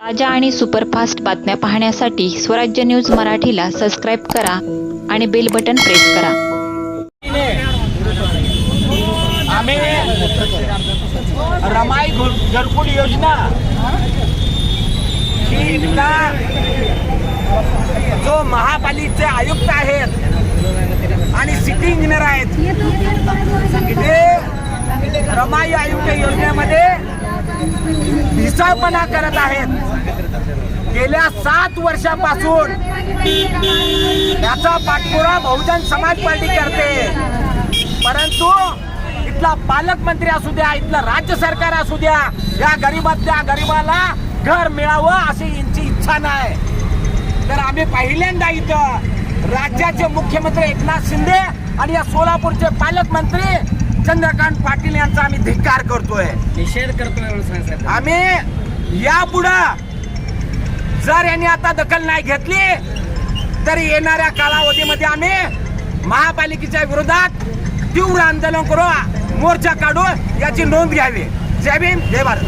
ताज्या आणि सुपरफास्ट बातम्या पाहण्यासाठी स्वराज्य न्यूज मराठीला सबस्क्राईब करा आणि बेल बटन प्रेस करा. आम्ही रमाई घरकुल योजना. ही जो महापालिकेचे आयुक्त आहेत आणि सिटी इंजिनियर आहेत. रमाई आयुक्त योजनेमध्ये भिसाळपणा करत आहेत. गेल्या सात वर्षापासून याचा पाठपुरा बहुजन समाज पार्टी करते. परंतु इथला पालकमंत्री असू द्या इथलं राज्य सरकार असू द्या या गरीबातल्या गरीबाला घर मिळावं अशी यांची इच्छा नाही. तर आम्ही पहिल्यांदा इथं राज्याचे मुख्यमंत्री एकनाथ शिंदे आणि या सोलापूरचे पालकमंत्री चंद्रकांत पाटील यांचा आम्ही धिक्कार करतोय. निषेध करतोय आम्ही यापुढं जर यांनी आता दखल नाही घेतली तर येणाऱ्या कालावधीमध्ये आम्ही महापालिकेच्या विरोधात तीव्र आंदोलन करू मोर्चा काढू याची नोंद घ्यावी. जय भीम जय भारत.